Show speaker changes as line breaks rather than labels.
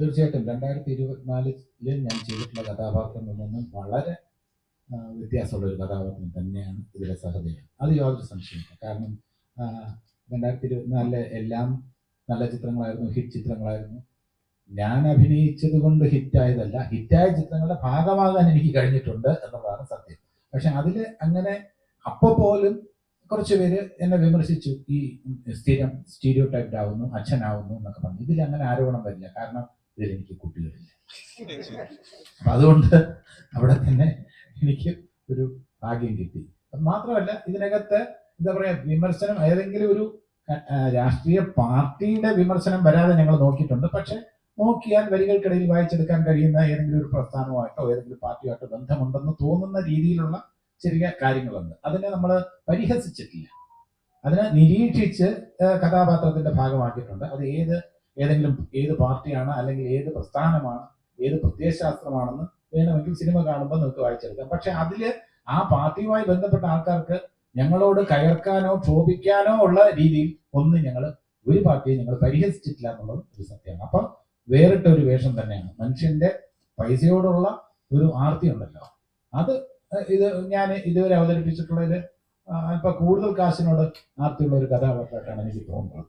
തീർച്ചയായിട്ടും രണ്ടായിരത്തി ഇരുപത്തിനാലിൽ ഞാൻ ചെയ്തിട്ടുള്ള കഥാപാത്രങ്ങളിൽ നിന്നും വളരെ വ്യത്യാസമുള്ള ഒരു കഥാപാത്രം തന്നെയാണ് ഇതിലെ സഹദേവൻ. അത് യാതൊരു സംശയമില്ല കാരണം രണ്ടായിരത്തി ഇരുപത്തിനാലിലെ എല്ലാം നല്ല ചിത്രങ്ങളായിരുന്നു ഹിറ്റ് ചിത്രങ്ങളായിരുന്നു. ഞാൻ അഭിനയിച്ചത് കൊണ്ട് ഹിറ്റായതല്ല ഹിറ്റായ ചിത്രങ്ങളുടെ ഭാഗമാകാൻ എനിക്ക് കഴിഞ്ഞിട്ടുണ്ട് എന്നുള്ളതാണ് സത്യം. പക്ഷെ അതിൽ അങ്ങനെ അപ്പോൾ പോലും കുറച്ച് പേര് എന്നെ വിമർശിച്ചു ഈ സ്ഥിരം സ്റ്റീരിയോ ടൈപ്ഡ് ആവുന്നു അച്ഛനാവുന്നു എന്നൊക്കെ പറഞ്ഞു. ഇതിൽ അങ്ങനെ ആരോപണം വരില്ല. കാരണം എനിക്ക് കുട്ടികളില്ല അപ്പൊ അതുകൊണ്ട് അവിടെ തന്നെ എനിക്ക് ഒരു ഭാഗ്യം കിട്ടി. അത് മാത്രമല്ല ഇതിനകത്ത് എന്താ പറയാ വിമർശനം ഏതെങ്കിലും ഒരു രാഷ്ട്രീയ പാർട്ടിയുടെ വിമർശനം വരാതെ ഞങ്ങൾ നോക്കിയിട്ടുണ്ട്. പക്ഷെ നോക്കിയാൽ വരികൾക്കിടയിൽ വായിച്ചെടുക്കാൻ കഴിയുന്ന ഏതെങ്കിലും ഒരു പ്രസ്ഥാനമായിട്ടോ ഏതെങ്കിലും പാർട്ടിയായിട്ടോ ബന്ധമുണ്ടെന്ന് തോന്നുന്ന രീതിയിലുള്ള ചെറിയ കാര്യങ്ങളുണ്ട്. അതിനെ നമ്മൾ പരിഹസിച്ചിട്ടില്ല. അതിനെ നിരീക്ഷിച്ച് കഥാപാത്രത്തിന്റെ ഭാഗമാക്കിയിട്ടുണ്ട്. അത് ഏത് ഏതെങ്കിലും ഏത് പാർട്ടിയാണ് അല്ലെങ്കിൽ ഏത് പ്രസ്ഥാനമാണ് ഏത് പ്രത്യയശാസ്ത്രമാണെന്ന് വേണമെങ്കിൽ സിനിമ കാണുമ്പോൾ നിങ്ങൾക്ക് വായിച്ചെടുക്കാം. പക്ഷെ അതിൽ ആ പാർട്ടിയുമായി ബന്ധപ്പെട്ട ആൾക്കാർക്ക് ഞങ്ങളോട് കയർക്കാനോ ക്ഷോഭിക്കാനോ ഉള്ള രീതിയിൽ ഒന്നും ഞങ്ങൾ ഒരു പാർട്ടിയെ ഞങ്ങൾ പരിഹസിച്ചിട്ടില്ല എന്നുള്ളത് ഒരു സത്യമാണ്. അപ്പം വേറിട്ട ഒരു വേഷം തന്നെയാണ്. മനുഷ്യന്റെ പൈസയോടുള്ള ഒരു ആർത്തി ഉണ്ടല്ലോ. അത് ഇത് ഞാൻ ഇതുവരെ അവതരിപ്പിച്ചിട്ടുള്ളതിൽ അല്പം കൂടുതൽ കാശിനോട് ആർത്തിയുള്ള ഒരു കഥാപാത്രമായിട്ടാണ് എനിക്ക് തോന്നുന്നത്.